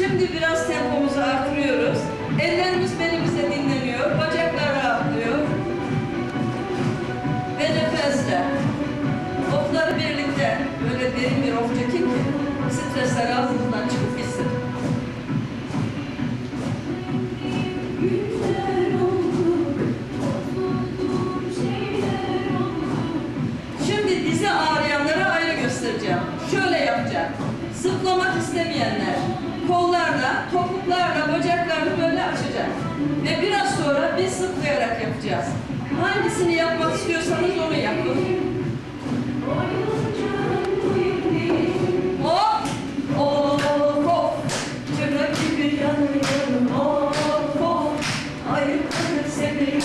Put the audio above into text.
Şimdi biraz tempomuzu artırıyoruz. Ellerimiz belimize dinleniyor, bacaklar rahatlıyor. Ve nefesle. Ofları birlikte böyle derin bir of çekin ki stresler ağzınızdan çıkıp gitsin. Şimdi dizi ağrıyanlara ayrı göstereceğim. Şöyle yapacağım. Zıplamak istemeyenler kollarla, topuklarla, bacaklarını böyle açacağız. Ve biraz sonra biz zıplayarak yapacağız. Hangisini yapmak istiyorsanız onu yapın. Hop! Hop! Hop! Tırnak gibi yanıyorum. Hop! Hop! Ayıp seni.